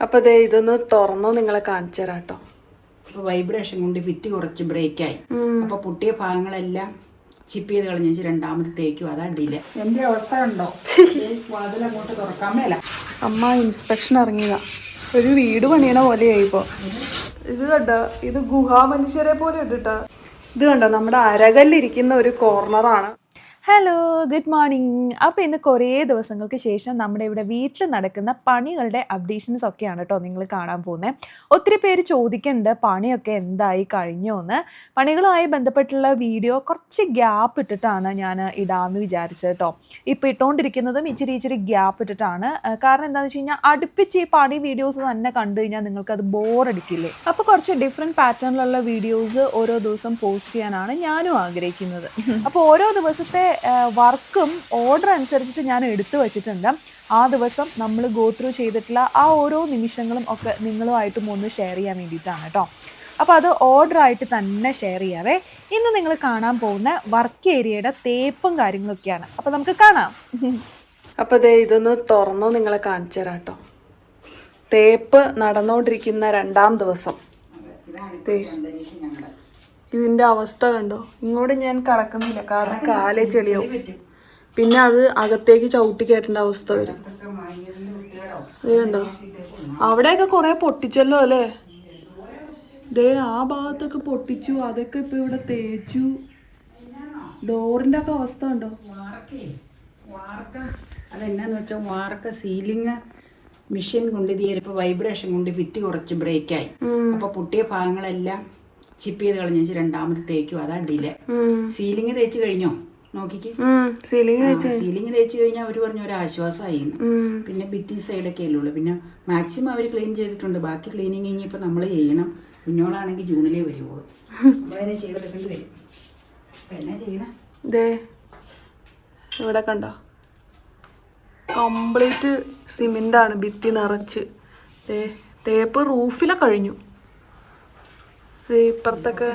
അപ്പോൾ ദേ ഇതൊന്ന് തുറന്ന് നിങ്ങളെ കാണിച്ചു തരാം കേട്ടോ. അപ്പോൾ വൈബ്രേഷൻ കൊണ്ട് ഭിത്തി കുറച്ച് ബ്രേക്കായി അപ്പോൾ പൊട്ടിയ ഭാഗങ്ങളെല്ലാം ചിപ്പ് ചെയ്ത് കളഞ്ഞു രണ്ടാമത്തേക്കും രണ്ടാമത് തേക്കും. അതാ ഡിലേ. എന്റെ അവസ്ഥ ഉണ്ടോ വാതിലങ്ങോട്ട് തുറക്കാൻ മേല. അമ്മ ഇൻസ്പെക്ഷൻ ഇറങ്ങിയതാ. ഒരു വീട് പണിയണ പോലെയായി ഇപ്പോ. ഇത് കണ്ടോ? ഇത് ഗുഹാ മനുഷ്യരെ പോലെ ഉണ്ട് കേട്ടോ ഇത് കണ്ടോ? നമ്മുടെ അരകല്ലിരിക്കുന്ന ഒരു കോർണറാണ് ഹലോ ഗുഡ് മോർണിംഗ് അപ്പോൾ ഇന്ന് കുറേ ദിവസങ്ങൾക്ക് ശേഷം നമ്മുടെ ഇവിടെ വീട്ടിൽ നടക്കുന്ന പണികളുടെ അപ്ഡേഷൻസ് ഒക്കെയാണ് കേട്ടോ നിങ്ങൾ കാണാൻ പോകുന്നത് ഒത്തിരി പേര് ചോദിക്കുന്നുണ്ട് പണിയൊക്കെ എന്തായി കഴിഞ്ഞോ എന്ന്. പണികളുമായി ബന്ധപ്പെട്ടുള്ള വീഡിയോ കുറച്ച് ഗ്യാപ്പ് ഇട്ടിട്ടാണ് ഞാൻ ഇടാമെന്ന് വിചാരിച്ചത് കേട്ടോ ഇപ്പോൾ ഇട്ടുകൊണ്ടിരിക്കുന്നതും ഇച്ചിരി ഇച്ചിരി ഗ്യാപ്പ് ഇട്ടിട്ടാണ്. കാരണം എന്താണെന്ന് വെച്ച് കഴിഞ്ഞാൽ അടുപ്പിച്ച് ഈ പണി വീഡിയോസ് തന്നെ കണ്ടു കഴിഞ്ഞാൽ നിങ്ങൾക്ക് അത് ബോറടിക്കില്ലേ അപ്പോൾ കുറച്ച് ഡിഫറെന്റ് പാറ്റേണിലുള്ള വീഡിയോസ് ഓരോ ദിവസം പോസ്റ്റ് ചെയ്യാനാണ് ഞാനും ആഗ്രഹിക്കുന്നത്. അപ്പോൾ ഓരോ ദിവസത്തെ വർക്കും ഓർഡർ അനുസരിച്ചിട്ട് ഞാൻ എടുത്തു വച്ചിട്ടുണ്ട്. ആ ദിവസം നമ്മൾ ഗോ ത്രൂ ചെയ്തിട്ടുള്ള ആ ഓരോ നിമിഷങ്ങളും ഒക്കെ നിങ്ങളുമായിട്ടും ഒന്ന് ഷെയർ ചെയ്യാൻ വേണ്ടിയിട്ടാണ് കേട്ടോ. അപ്പോൾ അത് ഓർഡർ ആയിട്ട് തന്നെ ഷെയർ ചെയ്യാവേ. ഇന്ന് നിങ്ങൾ കാണാൻ പോകുന്ന വർക്ക് ഏരിയയുടെ തേപ്പും കാര്യങ്ങളൊക്കെയാണ്. അപ്പോൾ നമുക്ക് കാണാം. അപ്പോൾ ദേ ഇതൊന്ന് തുറന്ന് നിങ്ങളെ കാണിച്ചു തരാം കേട്ടോ. തേപ്പ് നടന്നുകൊണ്ടിരിക്കുന്ന രണ്ടാം ദിവസം. ഇതിന്റെ അവസ്ഥ കണ്ടോ? ഇങ്ങോട്ട് ഞാൻ കറക്കുന്നില്ല. കാരണം കാലേ ചെളിയാവും. പിന്നെ അത് അകത്തേക്ക് ചവിട്ടി കയറ്റേണ്ട അവസ്ഥ വരും. ഇത് കണ്ടോ? അവിടെയൊക്കെ കുറെ പൊട്ടിച്ചല്ലോ അല്ലേ? ദേ ആ ഭാഗത്തൊക്കെ പൊട്ടിച്ചു. അതൊക്കെ ഇപ്പൊ ഇവിടെ തേച്ചു. ഡോറിന്റെ ഒക്കെ അവസ്ഥ കണ്ടോ? വാർക്കേ വാർക്ക. അതെന്നാന്ന് വെച്ചാൽ വാർക്ക സീലിംഗ് മെഷീൻ കൊണ്ട് ഇത് ചിലപ്പോൾ വൈബ്രേഷൻ കൊണ്ട് ഭിത്തി കുറച്ച് ബ്രേക്കായി അപ്പോൾ പൊട്ടിയ ഭാഗങ്ങളെല്ലാം ചിപ്പ് ചെയ്ത് കളഞ്ഞു രണ്ടാമത് തേക്കും. അതാ ഡിലേ. സീലിംഗ് തേച്ച് കഴിഞ്ഞോ? നോക്കിക്ക്. സീലിംഗ് സീലിംഗ് തേച്ച് കഴിഞ്ഞാൽ അവർ പറഞ്ഞ ഒരു ആശ്വാസമായി പിന്നെ ഭിത്തി സൈഡൊക്കെ അല്ലേ ഉള്ളൂ. പിന്നെ മാക്സിമം അവർ ക്ലീൻ ചെയ്തിട്ടുണ്ട്. ബാക്കി ക്ലീനിങ് ഇനിയിപ്പോൾ നമ്മൾ ചെയ്യണം. കുഞ്ഞോളാണെങ്കിൽ ജൂണിലേ വരുവുള്ളൂ നമ്മളതിനെ ചെയ്തെടുക്കേണ്ടി വരും. എന്നാ ചെയ്യണം? ഇവിടെ കണ്ടോ? കംപ്ലീറ്റ് സിമെന്റ് ആണ് ഭിത്തി നിറച്ച്. ദേ തേപ്പ് റൂഫിലെ കഴിഞ്ഞു ഇപ്പുറത്തൊക്കെ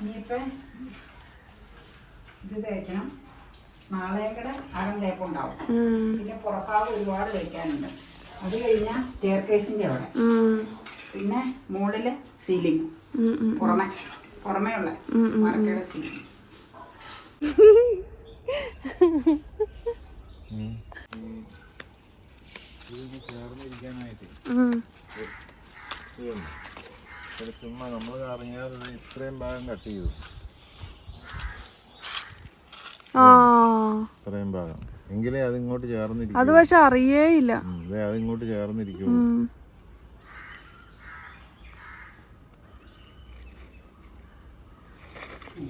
ഇനിയിപ്പം ഇത് തേക്കണം നാളേക്കടെ അകം തേപ്പുണ്ടാവും ഉം, പിന്നെ പുറഭാഗം ഒരുപാട് തേക്കാനുണ്ട് അത് കഴിഞ്ഞാൽ സ്റ്റെയർ കേസിന്റെ അവിടെ ഉം, പിന്നെ മുകളിൽ സീലിംഗ്. പുറമെ പുറമേ ഉള്ള മറക്കയുടെ സീലിംഗ് ഉം. ഇത് ചുമ്മാ നമ്മൾ അറിയാതെ ഇത് ഇത്രയും ഭാഗം കട്ട് ചെയ്തു ആ. ഇത്രയും ഭാഗം. എങ്കിലേ അതിങ്ങോട്ട് ചേർന്നിരിക്കും. അത് പക്ഷെ അറിയേയില്ല. അതെ അതിങ്ങോട്ട് ചേർന്നിരിക്കും.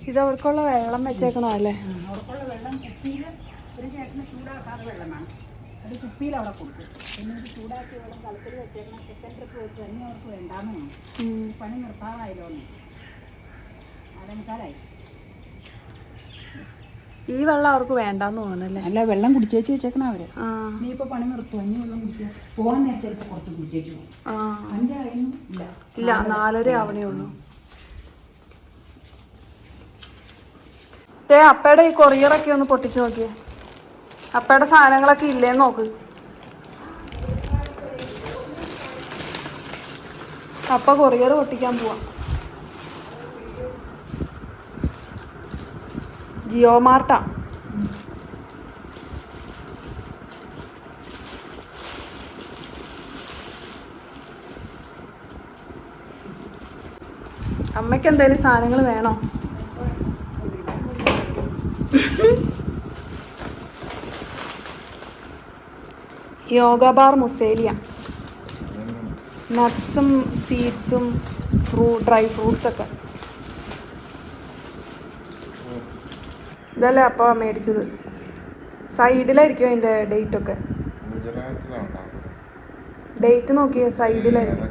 ഇത് അവർക്കുള്ള വെള്ളം വെച്ചേക്കണോ അല്ലേ? അവർക്കുള്ള വെള്ളം ഒരു ചേട്ടന് ചൂടാക്കാതെ വെള്ളമാണ്. അത് കുപ്പിയിൽ അവിടെ കൊടുക്കും. പിന്നെ ഇത് ചൂടാക്കി വെള്ളം കലത്തിൽ വെച്ചേക്കണം. സെക്കൻഡ് ട്രിപ്പ് വെച്ച് തന്നെ അവർക്ക് വേണ്ടാന്ന് പണി നിർത്താറായല്ലോ എന്ന്. അതെനിക്കാലായി ഈ വെള്ളം അവർക്ക് വേണ്ടാന്ന് തോന്നുന്നല്ലേ അല്ല? വെള്ളം കുടിച്ചേച്ച് വെച്ചേക്കണം അവർ. നീ ഇപ്പൊ പണി നിർത്തും അഞ്ഞു വെള്ളം കുടിക്കുക പോകാൻ നേരത്തെ കുറച്ച് കുടിച്ചേച്ചു അഞ്ചായിരുന്നു ഇല്ല. ഇല്ല നാലര. ആവണേ ഉള്ളൂ. അപ്പയുടെ ഈ കൊറിയറൊക്കെ ഒന്ന് പൊട്ടിച്ചു നോക്കിയേ. അപ്പയുടെ സാധനങ്ങളൊക്കെ ഇല്ലേന്ന് നോക്ക്. അപ്പ കൊറിയർ പൊട്ടിക്കാൻ പോവാ. ജിയോ മാർട്ടാ. അമ്മയ്ക്ക് എന്തെങ്കിലും സാധനങ്ങൾ വേണോ? Yoga Bar muesli. നട്ട്സും സീഡ്സും ഫ്രൂ ഡ്രൈ ഫ്രൂട്ട്സ് ഒക്കെ. ഇതല്ലേ അപ്പോൾ മേടിച്ചത്? സൈഡിലായിരിക്കും അതിന്റെ ഡേറ്റ് ഒക്കെ. ഗുജറാത്തിലുണ്ടാവും ഡേറ്റ് നോക്കിയ സൈഡിലായിരിക്കും.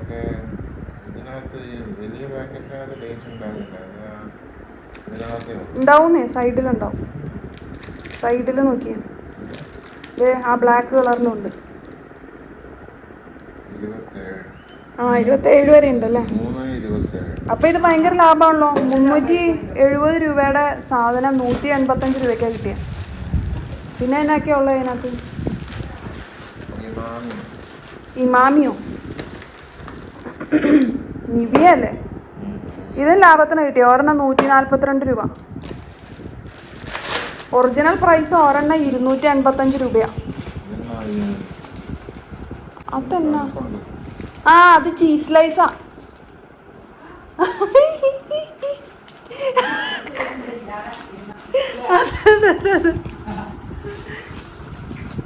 ഉണ്ടാവുന്നേ സൈഡിലുണ്ടാവും. സൈഡിൽ നോക്കിയേ. ആ ബ്ലാക്ക് കളറിലുണ്ട് ആ ഇരുപത്തേഴ് വരെ ഉണ്ടല്ലേ? അപ്പൊ ഇത് ഭയങ്കര ലാഭമാണല്ലോ മുന്നൂറ്റി എഴുപത് രൂപയുടെ സാധനം നൂറ്റി എൺപത്തഞ്ച് രൂപയ്ക്കാണ് കിട്ടിയ. പിന്നെ എന്നാക്കിയാ ഉള്ളത് അതിനകത്ത്? ഇമാമിയോ? നിവിയ അല്ലേ ഇത് ലാഭത്തിന് കിട്ടി ഒരെണ്ണം നൂറ്റി നാൽപ്പത്തിരണ്ട് രൂപ. ഒറിജിനൽ പ്രൈസ് ഒരെണ്ണം ഇരുന്നൂറ്റി അൻപത്തഞ്ച് രൂപയാ. അതെന്നാ? ആ അത് ചീസ് ലൈസാ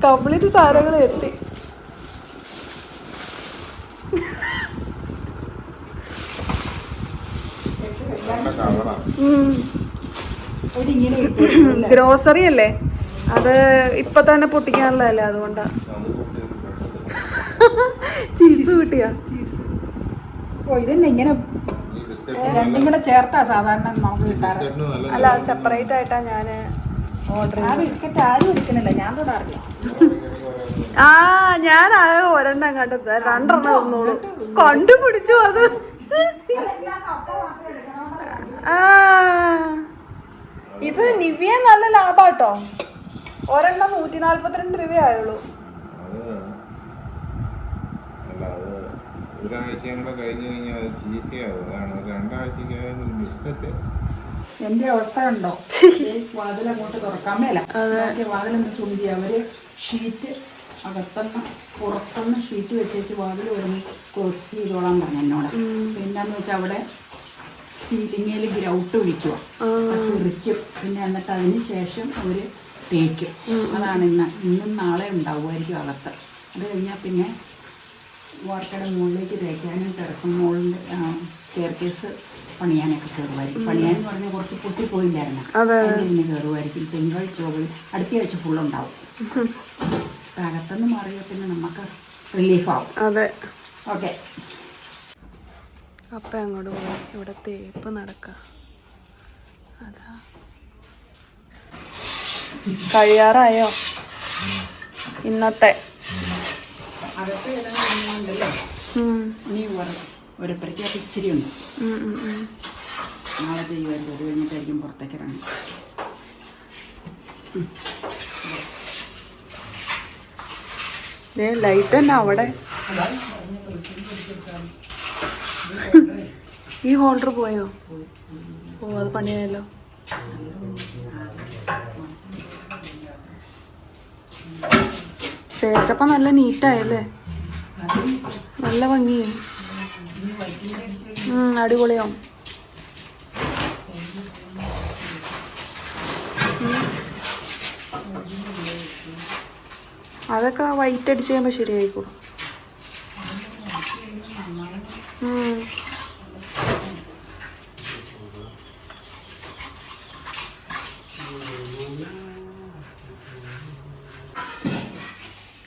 കംപ്ലീറ്റ് സാധനങ്ങൾ എത്തി ഗ്രോസറി അല്ലേ? അത് ഇപ്പൊ തന്നെ പൊട്ടിക്കാനുള്ളതല്ലേ അതുകൊണ്ടാ. അത് കുട്ടികൾക്ക് ചീസ് കിട്ടിയാ? ഓ ഇതന്നെ ഇങ്ങനെ രണ്ടും കൂടെ ചേർത്താ സാധാരണ നമുക്ക് കിട്ടാറ്. അല്ല സെപ്പറേറ്റ് ആയിട്ടാ ഞാൻ ഓർഡർ ആ ബിസ്ക്കറ്റ് ആരും എടുക്കണില്ല ഞാൻ തൊടാറില്ല ആ ഞാൻ ആ ഒരെണ്ണം കണ്ടത് രണ്ടെണ്ണം ഒന്നോളൂ കണ്ടുപിടിച്ചു അത്. ആ. ഇത് നിവ്യ നല്ല ലാഭാട്ടോ. ഒരെണ്ണം നൂറ്റി നാല്പത്തിരണ്ട് രൂപയായുള്ളൂ അത് അല്ല അത് ഒരാഴ്ചയും കൂടെ കഴിഞ്ഞു കഴിഞ്ഞാൽ അത് ചീത്തയാവും. അതാണ് ഒരു രണ്ടാഴ്ചക്കകം ബിസ്ക്കറ്റ് എന്റെ അവസ്ഥ ഉണ്ടോ വാതിൽ അങ്ങോട്ട് തുറക്കാൻ മേല. വാതിലൊന്ന് ചുണ്ടി അവർ ഷീറ്റ് അകത്തുനിന്ന് പുറത്തുനിന്ന് ഷീറ്റ് വെച്ചേച്ച് വാതിൽ വരുന്ന ക്ലോസ് ചെയ്തോളാൻ പറഞ്ഞു എന്നോട്. പിന്നെന്ന് വെച്ചാൽ അവിടെ സീലിങ്ങിൽ ഗ്രൗട്ട് ഒഴിക്കുക കുറിക്കും പിന്നെ എന്നിട്ട് അതിന് ശേഷം അവർ തേക്കും. അതാണ് ഇന്ന്. ഇന്നും നാളെ ഉണ്ടാവുമായിരിക്കും അകത്ത്. അത് കഴിഞ്ഞാൽ പിന്നെ വാർക്കയുടെ മുകളിലേക്ക് തേക്കാനും ടെറസ് മുകളിൽ സ്റ്റെയർ കേസ് പണിയാനൊക്കെ കയറുമായിരിക്കും പണിയാൻ എന്ന് പറഞ്ഞാൽ കുറച്ച് പൊട്ടിപ്പോയില്ലായിരുന്നു അതിന് കയറുമായിരിക്കും തിങ്കൾ ചൊവ്വ അടുത്ത ആഴ്ച ഫുള്ളുണ്ടാവും അകത്തുനിന്ന് മാറിയാൽ പിന്നെ നമുക്ക് റിലീഫാവും അതെ. ഓക്കെ. അപ്പം അങ്ങോട്ട് പോയി. ഇവിടെ തേപ്പ് നടക്കുക അതാ. കഴിയാറായോ? ഇന്നത്തെ. അകത്ത് കിടന്നുണ്ടല്ലോ ഉം, ഇനി ഒരു പരിക്കകത്ത് ഇച്ചിരി ഉണ്ട്. നാളെ ചെയ്യുമായിരുന്നു. അത് കഴിഞ്ഞിട്ടായിരിക്കും പുറത്തേക്ക് ഇറങ്ങി ലൈറ്റ് തന്നെ അവിടെ. ഈ ഹോൾഡർ പോയോ? ഓ അത് പണിയായല്ലോ. തേച്ചപ്പം നല്ല നീറ്റായല്ലേ നല്ല ഭംഗിയും അടിപൊളിയാവും. അതൊക്കെ വൈറ്റ് അടിച്ച് കഴിയുമ്പോൾ ശരിയായിക്കോളും.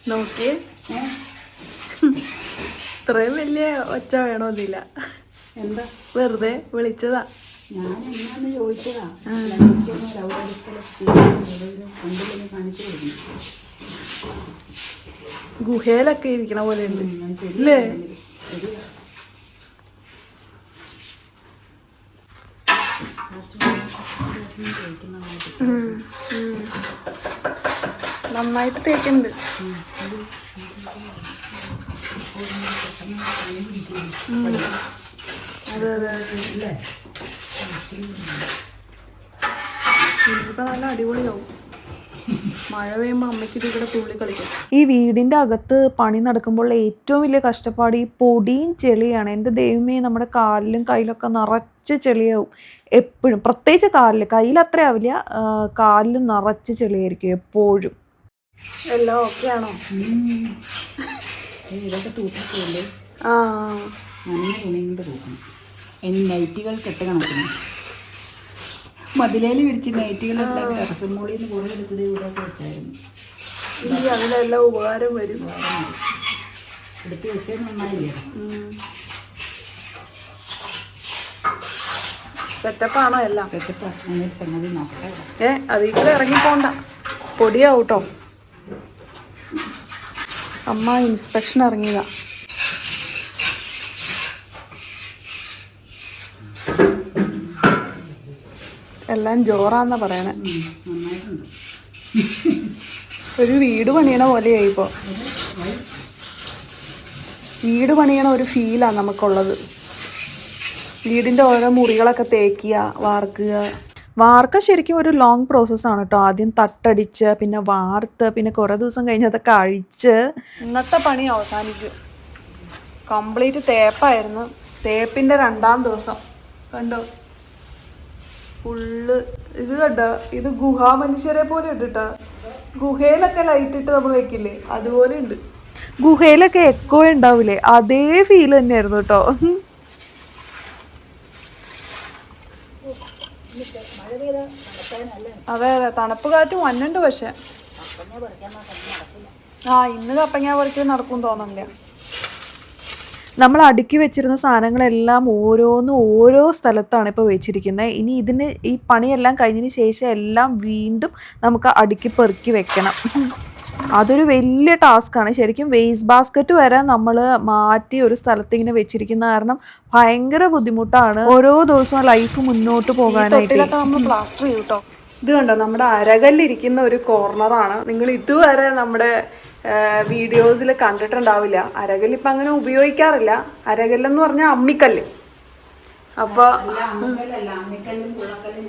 നോക്കിയേ. ഇത്രയും വലിയ ഒച്ച വേണമെന്നില്ല എന്താ? വെറുതെ വിളിച്ചതാ. ഞാൻ എന്നാന്ന് ചോദിച്ചതാ ചോദിച്ചൊന്നും ലവ് കണ്ടില്ലെന്ന് കാണിച്ചു കൊടുക്കുന്നു ഗുഹയിലൊക്കെ ഇരിക്കണ പോലെ ഉണ്ട്. ഇല്ലേ? ഉം. നന്നായിട്ട് തേക്കുന്നുണ്ട്. അതെ അതെ അതെ ഇനിയിപ്പോ നല്ല അടിപൊളിയാവും. മഴ പെയ്യുമ്പോ അമ്മയ്ക്ക് ഇത് ഇവിടെ തുള്ളി കളിക്കും. ഈ വീടിന്റെ അകത്ത് പണി നടക്കുമ്പോൾ ഏറ്റവും വലിയ കഷ്ടപ്പാട് ഈ പൊടിയും ചെളിയാണ്. എന്റെ ദൈവമേ നമ്മുടെ കാലിലും കയ്യിലൊക്കെ നിറച്ച് ചെളിയാവും. എപ്പോഴും പ്രത്യേകിച്ച് കാലിൽ കയ്യിൽ അത്ര ആവില്ല. കാലിലും നിറച്ച് ചെളിയായിരിക്കും എപ്പോഴും. എല്ലാം ഓക്കെ ആണോ? ഇതൊക്കെ തൂക്കിപ്പോയില്ലേ നനഞ്ഞ തുണി കൊണ്ട് തൂക്കണം ഇനി നൈറ്റികൾ കെട്ട് കണക്കിന്. മതിലേൽ വിരിച്ച് നൈറ്റികൾ ടെറസ് മുകളിൽ നിന്ന് കുറേ എടുത്തത് ഇവിടെ വെച്ചായിരുന്നു. ഇനി അതിലെല്ലാം ഉപകാരം വരും. എടുത്ത് വെച്ചാൽ നന്നായില്ലേ? സെറ്റപ്പാണോ എല്ലാം? സെറ്റപ്പാണ് സംഗതി നോക്കട്ടെ. ഏ അതിൽ കൂടെ ഇറങ്ങിപ്പോണ്ട പൊടിയാവും കേട്ടോ അമ്മ ഇൻസ്പെക്ഷൻ ഇറങ്ങിയതാ. എല്ലാം ജോറാന്നാ പറയണേ. ഒരു വീട് പണിയണ പോലെയായി ഇപ്പോ. വീട് പണിയണ ഒരു ഫീലാണ് നമുക്കുള്ളത്. വീടിന്റെ ഓരോ മുറികളൊക്കെ തേക്കുക വാർക്കുക. വാർക്ക ശരിക്കും ഒരു ലോങ് പ്രോസസ്സാണ് കേട്ടോ ആദ്യം തട്ടടിച്ച് പിന്നെ വാർത്ത് പിന്നെ കുറേ ദിവസം കഴിഞ്ഞ് അതൊക്കെ അഴിച്ച് ഇന്നത്തെ പണി അവസാനിക്കും. കംപ്ലീറ്റ് തേപ്പായിരുന്നു. തേപ്പിന്റെ രണ്ടാം ദിവസം. കണ്ടോ? ഫുള്ള് ഇത് കണ്ട ഇത് ഗുഹാ മനുഷ്യരെ പോലെ ഉണ്ട് കേട്ടോ ഗുഹയിലൊക്കെ ലൈറ്റ് ഇട്ട് നമ്മൾ വെക്കില്ലേ? അതുപോലെ ഉണ്ട്. ഗുഹയിലൊക്കെ എക്കോ ഉണ്ടാവില്ലേ അതേ ഫീൽ തന്നെയായിരുന്നു കേട്ടോ അതെ അതെ. തണുപ്പ് കാറ്റ് വന്നുണ്ട് പക്ഷെ. ആ ഇന്ന് കപ്പങ്ങ പറിക്കൽ നടക്കും തോന്നുന്നില്ല നമ്മൾ അടുക്കി വെച്ചിരുന്ന സാധനങ്ങളെല്ലാം ഓരോന്നും ഓരോ സ്ഥലത്താണ് ഇപ്പോൾ വെച്ചിരിക്കുന്നത്. ഇനി ഇതിന് ഈ പണിയെല്ലാം കഴിഞ്ഞതിന് ശേഷം എല്ലാം വീണ്ടും നമുക്ക് അടുക്കി പെറുക്കി വെക്കണം. അതൊരു വലിയ ടാസ്ക്കാണ് ശരിക്കും വേസ്റ്റ് ബാസ്ക്കറ്റ് വരെ നമ്മൾ മാറ്റി ഒരു സ്ഥലത്ത് ഇങ്ങനെ വെച്ചിരിക്കുന്ന കാരണം ഭയങ്കര ബുദ്ധിമുട്ടാണ്. ഓരോ ദിവസവും ലൈഫ് മുന്നോട്ട് പോകാനായിട്ട്. പ്ലാസ്റ്റർ ചെയ്യൂട്ടോ ഇത് കണ്ടോ? നമ്മുടെ അരകല്ലിരിക്കുന്ന ഒരു കോർണറാണ് നിങ്ങൾ ഇതുവരെ നമ്മുടെ വീഡിയോസിൽ കണ്ടിട്ടുണ്ടാവില്ല. അരകല്ലിപ്പം അങ്ങനെ ഉപയോഗിക്കാറില്ല. അരകല്ലെന്ന് പറഞ്ഞാൽ അമ്മിക്കല്ല്. അപ്പൊ അല്ല അമ്മിക്കല്ലല്ല. അമ്മിക്കല്ലും പുള്ളക്കല്ലും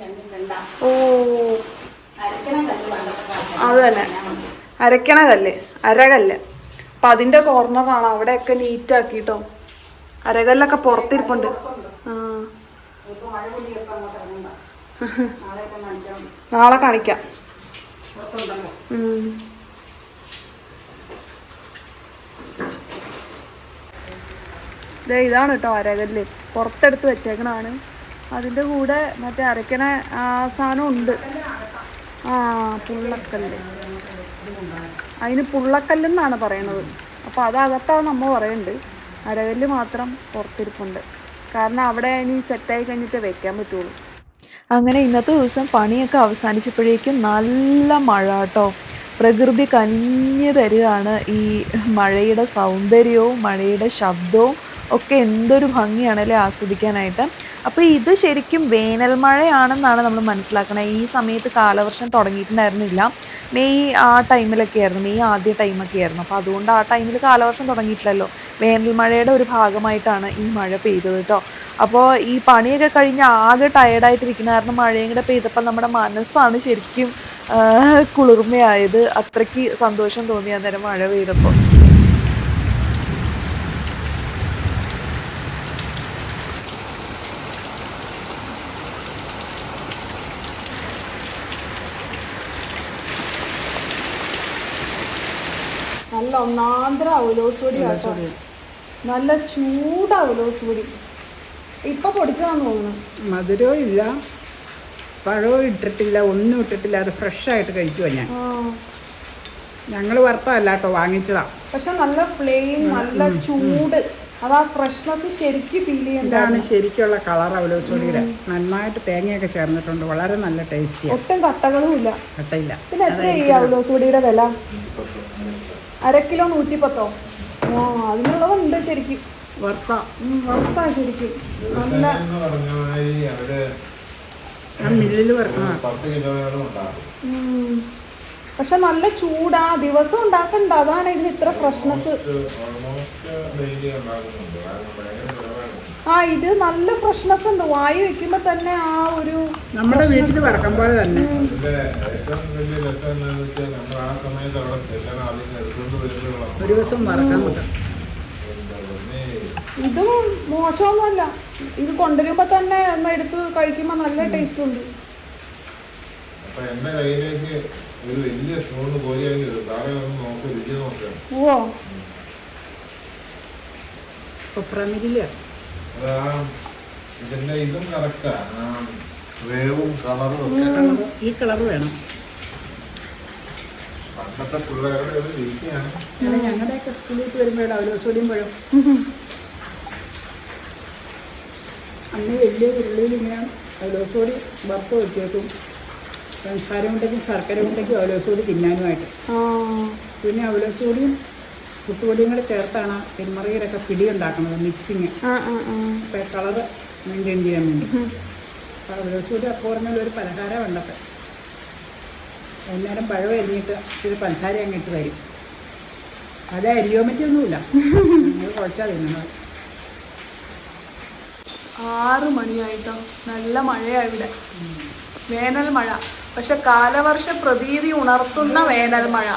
ഓ. അത് തന്നെ. അരക്കണ കല്ല്. അരകല്ല്. അപ്പൊ അതിന്റെ കോർണറാണ് അവിടെയൊക്കെ നീറ്റ് ആക്കിട്ടോ അരകല്ലൊക്കെ പുറത്തിരിപ്പുണ്ട്. ആ. കാണിക്കാം. മഴ ഇതാണ് കേട്ടോ അരകല്ല്. പുറത്തെടുത്ത് വെച്ചേക്കണാണ് അതിന്റെ കൂടെ മറ്റേ അരക്കണ ആ സാധനം ഉണ്ട്. ആ പുള്ളക്കല്ല്. അതിന് പുള്ളക്കല്ലെന്നാണ് പറയണത്. അപ്പോൾ അതകത്താണ് നമ്മൾ പറയുന്നത് അരകല്ല് മാത്രം പുറത്തിരിപ്പുണ്ട്. കാരണം അവിടെ ഇനി സെറ്റായി കഴിഞ്ഞിട്ട് വെക്കാൻ പറ്റുള്ളൂ. അങ്ങനെ ഇന്നത്തെ ദിവസം പണിയൊക്കെ അവസാനിച്ചപ്പോഴേക്കും നല്ല മഴ കേട്ടോ പ്രകൃതി കനിഞ്ഞു തരികയാണ് ഈ മഴയുടെ സൗന്ദര്യവും മഴയുടെ ശബ്ദവും. ഒക്കെ എന്തൊരു ഭംഗിയാണ് അല്ലേ ആസ്വദിക്കാനായിട്ട്. അപ്പോൾ ഇത് ശരിക്കും വേനൽ മഴയാണെന്നാണ് നമ്മൾ മനസ്സിലാക്കുന്നത് ഈ സമയത്ത് കാലവർഷം തുടങ്ങിയിട്ടുണ്ടായിരുന്നില്ല. മെയ് ആ ടൈമിലൊക്കെ ആയിരുന്നു. മെയ് ആദ്യ ടൈമൊക്കെ ആയിരുന്നു. അപ്പോൾ അതുകൊണ്ട് ആ ടൈമിൽ കാലവർഷം തുടങ്ങിയിട്ടില്ലല്ലോ. വേനൽ മഴയുടെ ഒരു ഭാഗമായിട്ടാണ് ഈ മഴ പെയ്തത് കേട്ടോ. അപ്പോൾ ഈ പണിയൊക്കെ കഴിഞ്ഞ് ആകെ ടയർഡായിട്ടിരിക്കുന്ന കാരണം മഴയും കൂടെ പെയ്തപ്പോൾ നമ്മുടെ മനസ്സാണ് ശരിക്കും കുളിർമയായത്. അത്രയ്ക്ക് സന്തോഷം തോന്നി അന്നേരം മഴ പെയ്തപ്പോൾ. നല്ല ഒന്നാന്തര അവലോസ് പൊടി കേട്ടോ. നല്ല ചൂട് അവലോസ് പൊടി. ഇപ്പൊ പൊടിച്ചതാന്ന് തോന്നുന്നു. മധുരവും ഇല്ല. പഴവും ഇട്ടിട്ടില്ല. ഒന്നും ഇട്ടിട്ടില്ല. അത് ഫ്രഷ് ആയിട്ട് കഴിക്കുവാ ഞാൻ. ഞങ്ങൾ ഞങ്ങൾ വറുത്തതല്ല കേട്ടോ. വാങ്ങിച്ചതാ. പക്ഷെ നല്ല പ്ലെയിൻ നല്ല ചൂട്. അത് ആ ഫ്രഷ്നെസ് ശരിക്കും ഫീൽ ചെയ്യുന്നതാണ് ശരിക്കുള്ള കളർ അവലോസുപൊടിയുടെ നന്നായിട്ട് തേങ്ങയൊക്കെ ചേർന്നിട്ടുണ്ട്. വളരെ നല്ല ടേസ്റ്റി ഒട്ടും കട്ടകളും ഇല്ല കട്ടയില്ല പിന്നെ എത്ര ഈ അവലോസ് പൊടിയുടെ വില? അര കിലോ നൂറ്റിപ്പത്തോ? ആ അതിനുള്ളതുണ്ട് ശരിക്കും. വറുത്ത. വറുത്താ ശരിക്കും. നല്ല മില്ലിൽ പക്ഷെ നല്ല ചൂടാ ദിവസം ഉണ്ടാക്കണ്ട. അതാണ് ഇതിന് ഇത്ര ഫ്രഷ്നെസ് ആ ഇത് നല്ല ഫ്രഷ്നെസ് ഉണ്ട്. വായു വെക്കുമ്പോ തന്നെ ആ ഒരു നമ്മുടെ വീട്ടിൽ വറക്കും പോലെ തന്നെ. ഒരു ദിവസം വറക്കാൻ കിട്ടും ഇതും മോശമൊന്നുമല്ല. ഇത് കൊണ്ടുവരുമ്പോ തന്നെ ഒന്ന് എടുത്ത് കഴിക്കുമ്പോ നല്ല ടേസ്റ്റ് ഉണ്ട്. അപ്പൊ എന്റെ കയ്യിലേക്ക് ഒരു വലിയ സ്പൂണ് കോരിയാക്കി വരും താഴെ ഒന്ന് നോക്കി രുചി നോക്കാം. ഓ കൊപ്രമില്ല് അത് ഇതിന്റെ ഇതും കറക്റ്റാണ് വേവും കളറും ഒക്കെ. ഈ കളർ വേണം. പണ്ടത്തെ പിള്ളേരുടെ ഒരു രീതിയാണ്. ഞങ്ങളുടെയൊക്കെ സ്കൂളിലേക്ക് വരുമ്പോഴാണ് അവലോസുപൊടിയും പഴം. അന്ന് വലിയ ഉരുളിയിൽ ഇങ്ങനെ അവലോസുപൊടി വറുത്ത് വെച്ചേക്കും പഞ്ചസാര ഉണ്ടെങ്കിൽ ശർക്കര ഉണ്ടെങ്കിൽ അവലോസോടി തിന്നാനുമായിട്ട്. ആ. പിന്നെ അവലോസുപൊടിയും പുട്ടുപൊടിയും കൂടെ ചേർത്താണ് പെരുമറയിലൊക്കെ പിടി ഉണ്ടാക്കുന്നത് മിക്സിങ് കളറ് മെയിന്റെയിൻ ചെയ്യാൻ വേണ്ടി. അപ്പോൾ അവലോസുപൊടി അപ്പോൾ പറഞ്ഞാൽ ഒരു പലഹാരം ഉണ്ടൊക്കെ വൈകുന്നേരം പഴം അരിഞ്ഞിട്ട് ഇത് പഞ്ചസാര അങ്ങിട്ട് തരും. അത് അരിയോ നിങ്ങൾ കുഴച്ചാൽ കുഴച്ചാ ആറ് മണിയായിട്ടോ? നല്ല മഴയാ ഇവിടെ. വേനൽ മഴ പക്ഷെ കാലവർഷ പ്രതീതി ഉണർത്തുന്ന വേനൽ മഴ